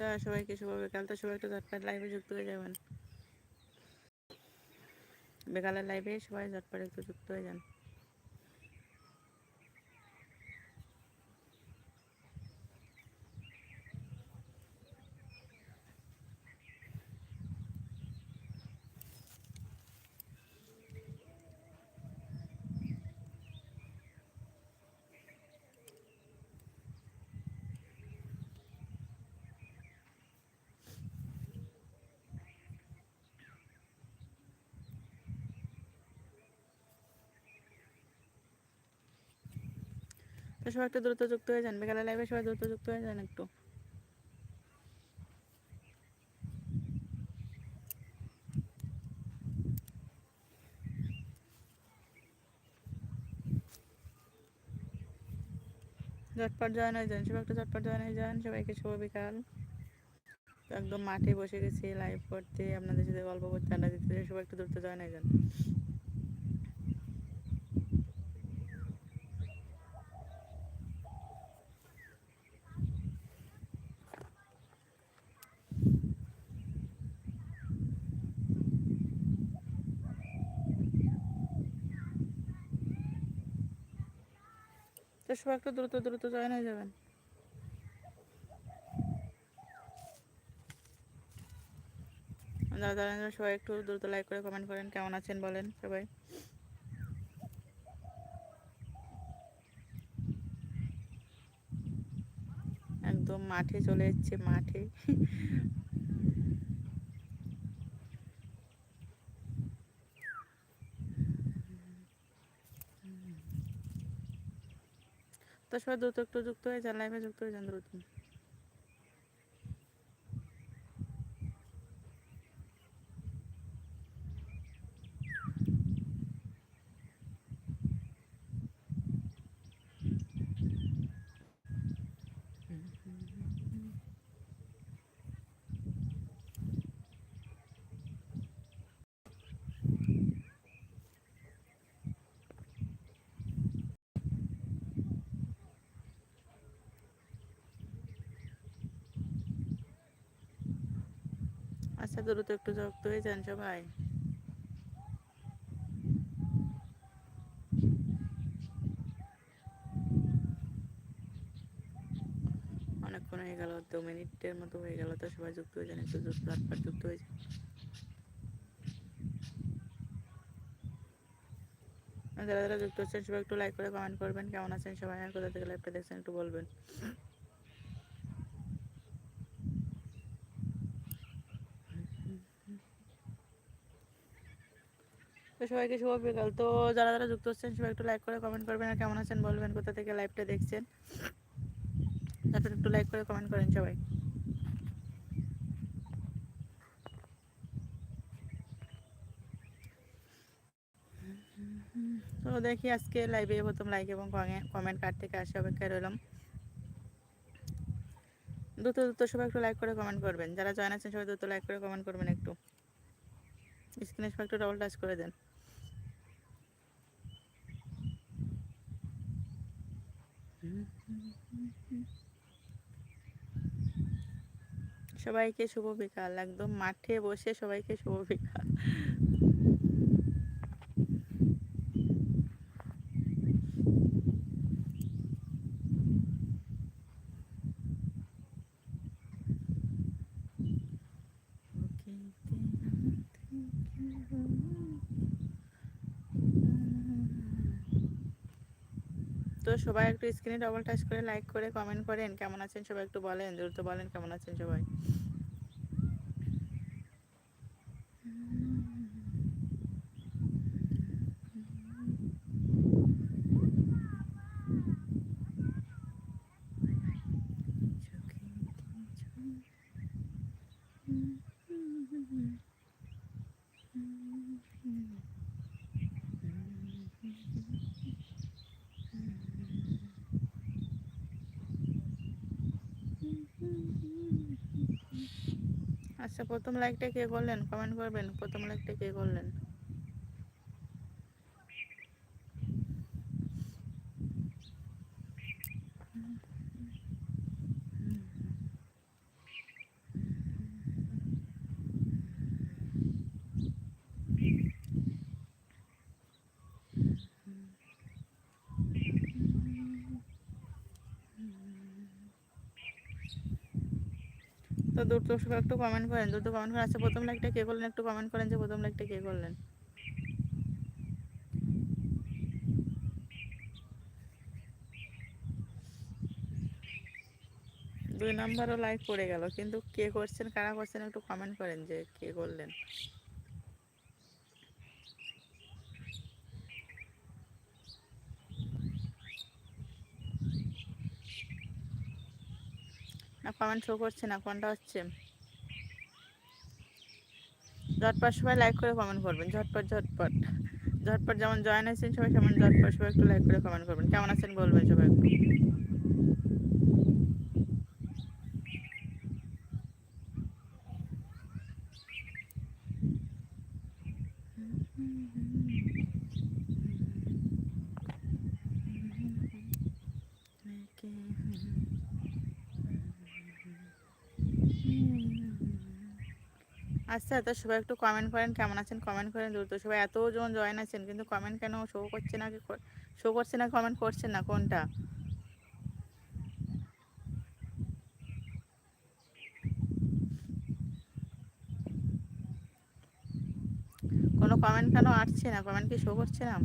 তা সবাইকে শুভ কাল তো সবাই একটু ঝটপট লাইভে যুক্ত হয়ে যাবেন। বেকালের লাইভে সবাই ঝটপট একটু যুক্ত হয়ে যান। সবাই একটু দ্রুত যুক্ত হয়ে যান, বিকালের লাইভে সবাই দ্রুত যুক্ত হয়ে যান একটু। ঝটপট জয়েন হয়ে যান, সবাই একটু ঝটপট জয়েন হয়ে যান, সবাইকে শুভ বিকাল। একদম মাঠে বসে গেছি লাইভ করতে, আপনাদের সাথে গল্প করতে, আড্ডা দিতে, সবাই একটু দ্রুত জয়েন হয়ে যান। তো সবাই একটু দ্রুত দ্রুত জয়েন হয়ে যাবেন। যারা সবাই একটু দ্রুত লাইক করে কমেন্ট করেন, কেমন আছেন বলেন সবাই। একদম মাঠে চলে যাচ্ছে মাঠে। তো সবাই দ্রুত একটু যুক্ত হয়ে যান লাইভে যুক্ত হয়ে যান দ্রুত। আচ্ছা দ্রুত একটু যুক্ত হয়ে যান সবাই অনেকক্ষণ হয়ে গেল, দু মিনিটের মতো হয়ে গেল তো সবাই যুক্ত হয়ে যান, একটু যুক্ত যুক্ত হয়ে যান। যারা যারা যুক্ত হচ্ছেন সবাই একটু লাইক করে কমেন্ট করবেন। কেমন আছেন সবাই আর কোথা থেকে লাইভটা দেখছেন একটু বলবেন। তো সবাইকে শুভ বিকাল। তো যারা যারা যুক্ত হচ্ছেন, সবাই একটু লাইক করে কমেন্ট করবেন আর কেমন আছেন বলবেন, কোথা থেকে লাইভটা দেখছেন? তারপর একটু লাইক করে কমেন্ট করেন সবাই। তো দেখি আজকে লাইভে প্রথম লাইক এবং কমেন্ট কার থেকে আসে অপেক্ষায় রইলাম। দ্রুত দ্রুত সবাই একটু লাইক করে কমেন্ট করবেন। যারা জয়েন আছেন, সবাই দ্রুত লাইক করে কমেন্ট করবেন একটু। স্ক্রিনে সবাই একটু ডবল টাচ করে দেন। সবাইকে শুভ বিকাল। একদম মাঠে বসে সবাইকে শুভ বিকাল। তো সবাই একটু স্ক্রিনে ডবল টাচ করে লাইক করে কমেন্ট করেন। কেমন আছেন সবাই একটু বলেন, দ্রুত বলেন, কেমন আছেন সবাই? আচ্ছা প্রথম লাইকটা কে করলেন? কমেন্ট করবেন প্রথম লাইকটা কে করলেন? দ্রুত সবাই একটু কমেন্ট করেন দ্রুত কমেন্ট করেন। আচ্ছা প্রথম লাইকটা কে করলেন? একটু কমেন্ট করেন যে প্রথম লাইকটা কে করলেন। দুই নাম্বারও লাইক পড়ে গেল, কিন্তু কে করছেন, কারা করছেন একটু কমেন্ট করেন যে কে করলেন না কমেন্ট শো করছে না, কোনটা হচ্ছে? ঝটপট সবাই লাইক করে কমেন্ট করবেন, ঝটপট ঝটপট। ঝটপট যেমন জয়েন হয়েছেন সবাই সেমন ঝটপট সবাই একটু লাইক করে কমেন্ট করবেন। কেমন আছেন বলবেন সবাই একটু। আচ্ছা তো সবাই একটু কমেন্ট করেন, কেমন আছেন? কমেন্ট করেন দ্রুত সবাই এতজন জয়েন আছেন, কিন্তু কমেন্ট কেন শো করছে না শো করছে না কমেন্ট করছেন না, কোনটা? কোনো কমেন্ট কেন আসছে না? কমেন্ট কি শো করছে না?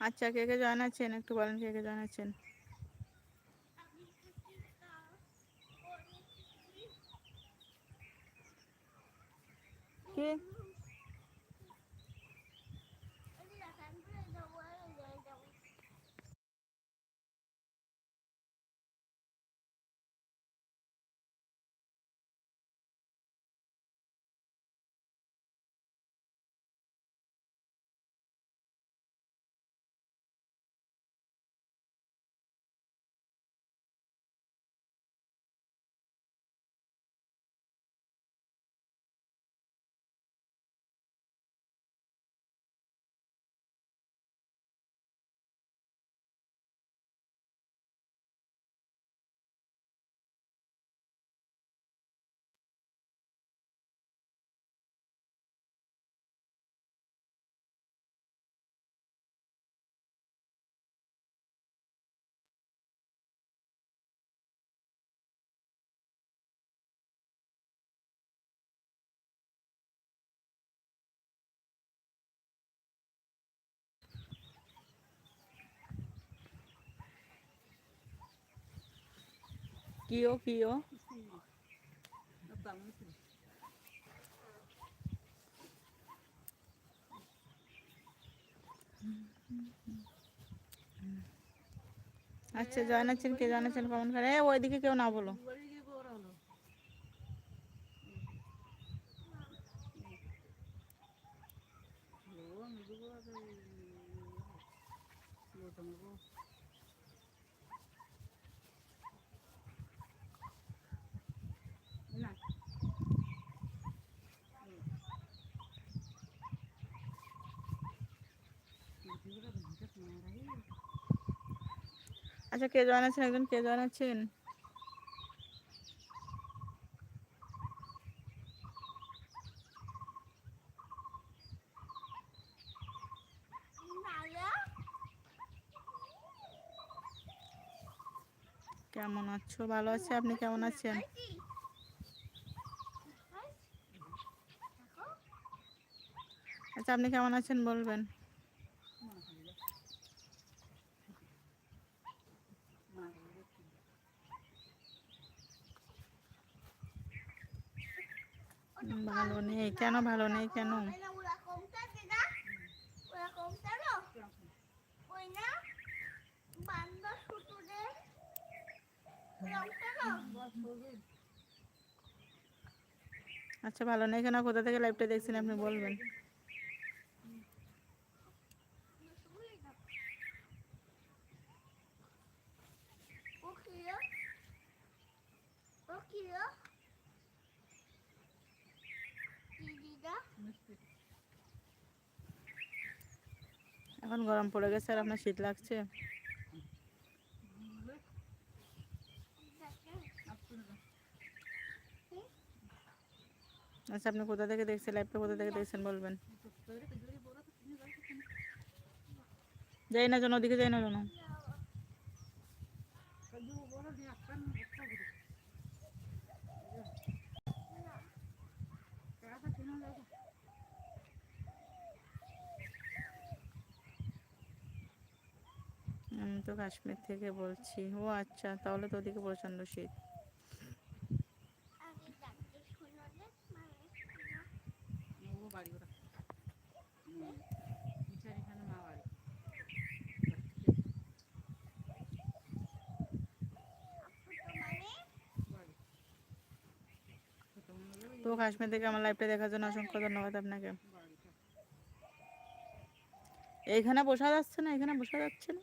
আচ্ছা কে কে জয়েন আছেন? একটু বলেন কে কে জয়েন আছেন। কি? কিও কিও আচ্ছা জানাচ্ছেন কে জানাচ্ছেন কমেন্ট করে ওইদিকে কেউ না বলো আচ্ছা কে জানাচ্ছেন? একজন কে জানাচ্ছেন? কেমন আছো? ভালো আছি? আপনি কেমন আছেন? আচ্ছা আপনি কেমন আছেন বলবেন উম, ভালো নেই কেন ভালো নেই কেন? আচ্ছা ভালো নেই কেন? কোথা থেকে লাইভটা দেখছেন আপনি বলবেন। এখন গরম পড়ে গেছে আর আপনার শীত লাগছে? আচ্ছা আপনি কোথা থেকে দেখছেন? লাইফটা কোথা থেকে দেখছেন বলবেন। যাই না যেন, ওদিকে যাই না যেন। তো কাশ্মীর থেকে বলছি। ও আচ্ছা তাহলে তো ওদিকে প্রচণ্ড শীত। তো কাশ্মীর থেকে আমার লাইভটা দেখার জন্য অসংখ্য ধন্যবাদ আপনাকে। এইখানে বসা যাচ্ছে না এখানে বসা যাচ্ছে না।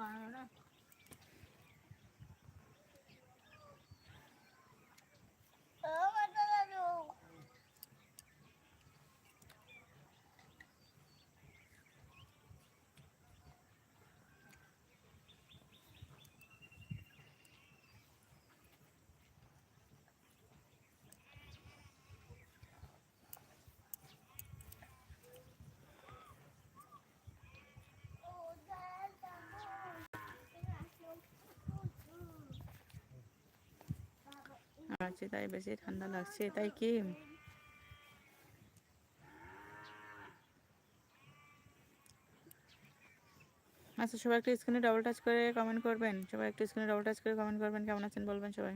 বানানোটা আছে তাই বেশি ঠান্ডা লাগছে, তাই কি? আচ্ছা সবাই একটু স্ক্রিনে ডাবল টাচ করে কমেন্ট করবেন, সবাই একটু স্ক্রিনে ডবল টাচ করে কমেন্ট করবেন, কেমন আছেন বলবেন সবাই।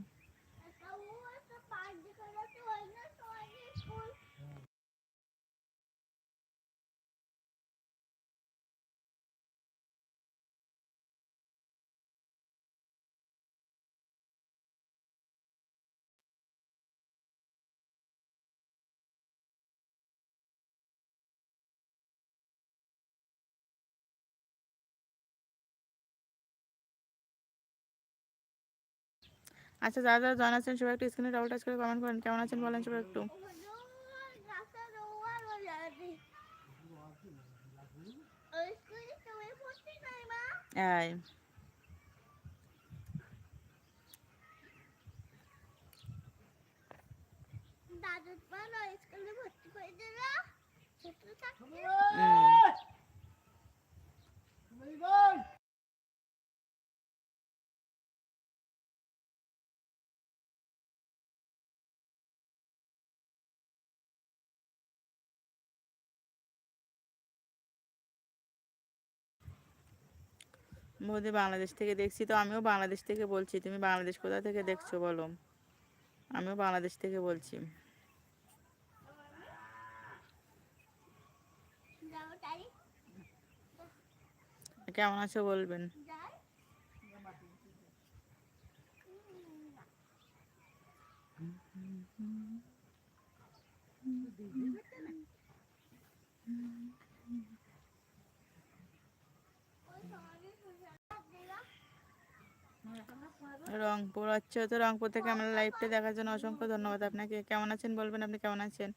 আচ্ছা যারা যারা জানা আছেন, সবাই একটু স্ক্রিনে ডবল টাচ করে কমেন্ট করেন। কেমন আছেন বলেন সবাই একটু। এই। দাদুর বৌদি বাংলাদেশ থেকে দেখছি তো আমিও বাংলাদেশ থেকে বলছি। তুমি বাংলাদেশ কোথা থেকে দেখছ বলো? আমিও বাংলাদেশ থেকে বলছি। কেমন আছো বলবেন? যাই রংপুর আচ্ছা। তো রংপুর থেকে আমার লাইভটা দেখার জন্য অসংখ্য ধন্যবাদ আপনাকে। কেমন আছেন বলবেন? আপনি কেমন আছেন?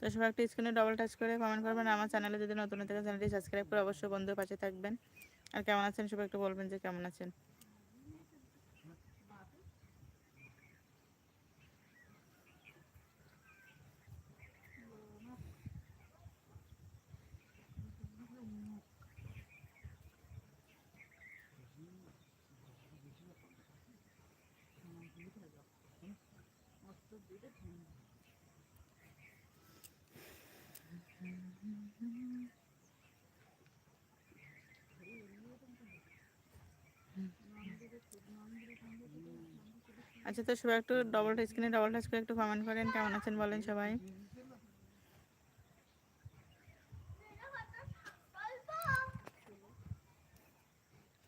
তো সবাই একটা স্ক্রিনে ডবল টাচ করে কমেন্ট করবেন। আমার চ্যানেলে যদি নতুন থাকে চ্যানেলটি সাবস্ক্রাইব করে অবশ্যই বন্ধুর পাশে থাকবেন। আর কেমন আছেন? সবাই একটু বলবেন যে কেমন আছেন। আচ্ছা তো সবাই একটু ডবল টাচ স্ক্রিনে ডবল টাচ করে একটু কমেন্ট করেন, কেমন আছেন বলেন সবাই?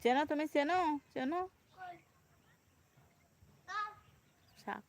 চেনো, তুমি চেনো? চেনো? শাক।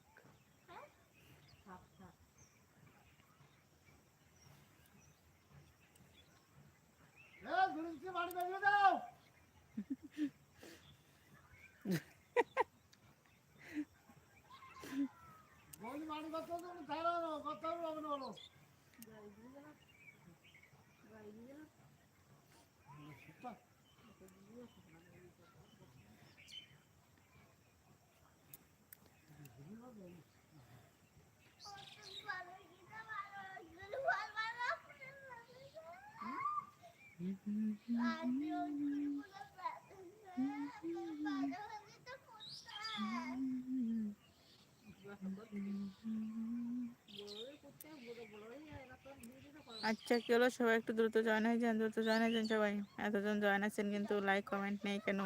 আচ্ছা কি হলো সবাই একটু দ্রুত জয়েন হয়ে যান, দ্রুত জয়েন হয়ে যান সবাই। এতজন জয়েন আছেন কিন্তু লাইক কমেন্ট নেই কেন?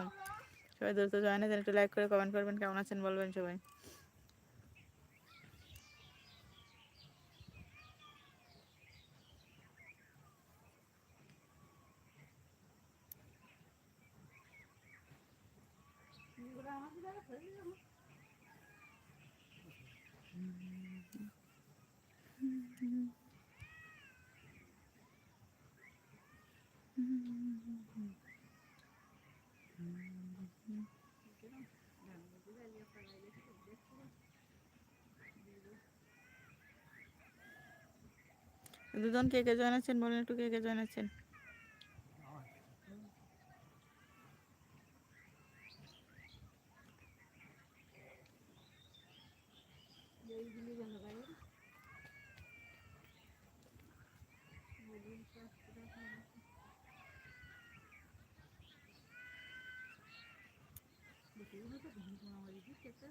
সবাই দ্রুত জয়েন হয়ে যান, একটু লাইক করে কমেন্ট করবেন, কেমন আছেন বলবেন সবাই। দুজন কে কে জয়েন আছেন বলেন একটু কে কে জয়েন আছেন?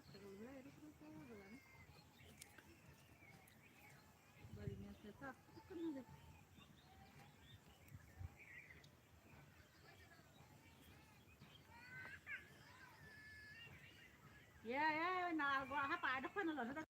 Yeah, 그런데 야야 나 하빠 아득판을 넣어서